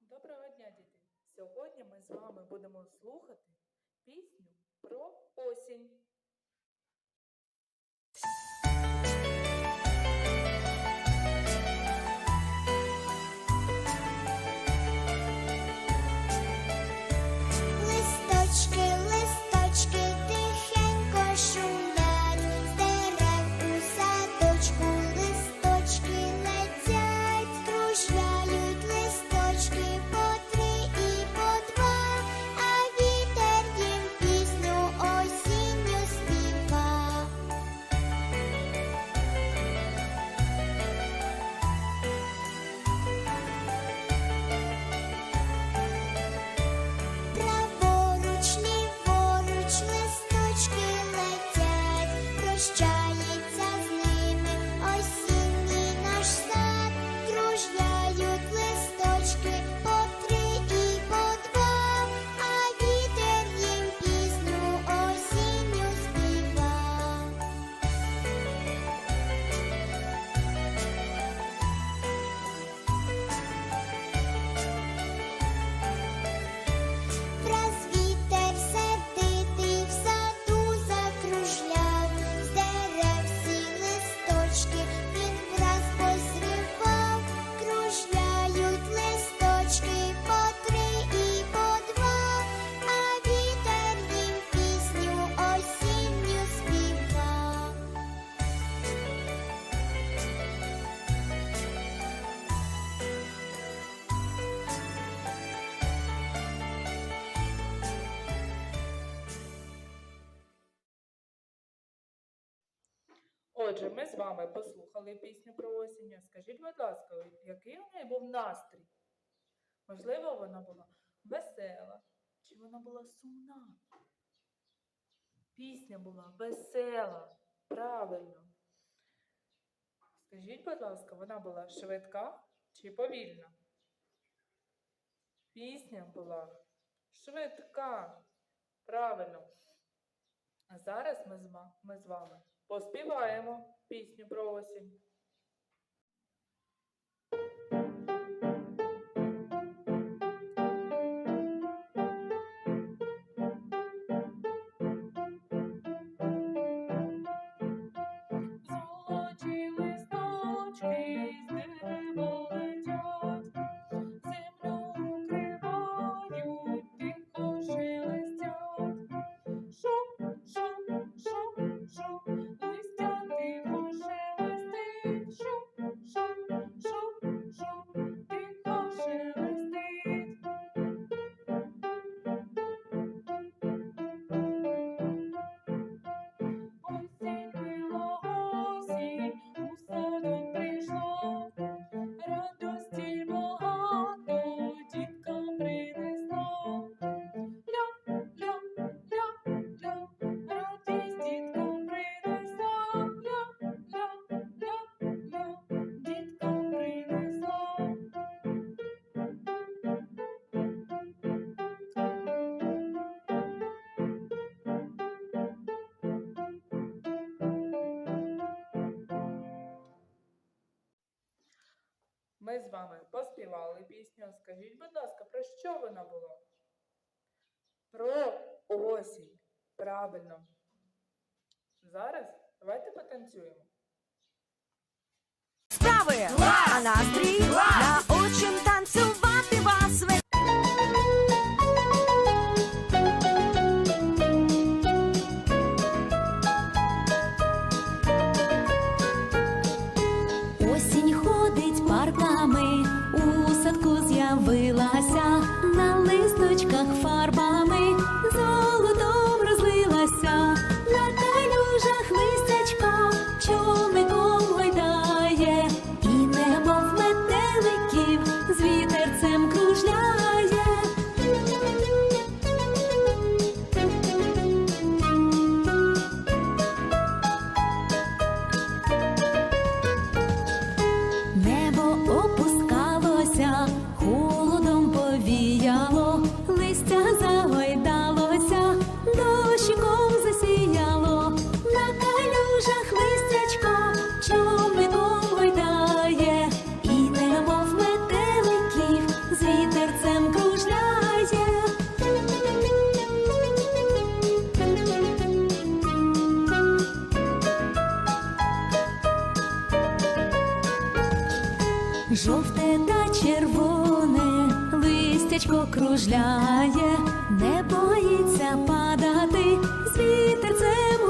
Доброго дня, діти! Сьогодні ми з вами будемо слухати пісню про осінь. giant. Отже, ми з вами послухали пісню про осінь. Скажіть, будь ласка, який у неї був настрій? Можливо, вона була весела, чи вона була сумна? Пісня була весела, правильно. Скажіть, будь ласка, вона була швидка чи повільна? Пісня була швидка, правильно. А зараз ми з вами поспіваємо пісню про осінь. Ми з вами поспівали пісню. Скажіть, будь ласка, про що вона була? Про осінь. Правильно. Зараз давайте потанцюємо. справи, а настрій жовте та червоне, листячко кружляє, не боїться падати, з вітерцем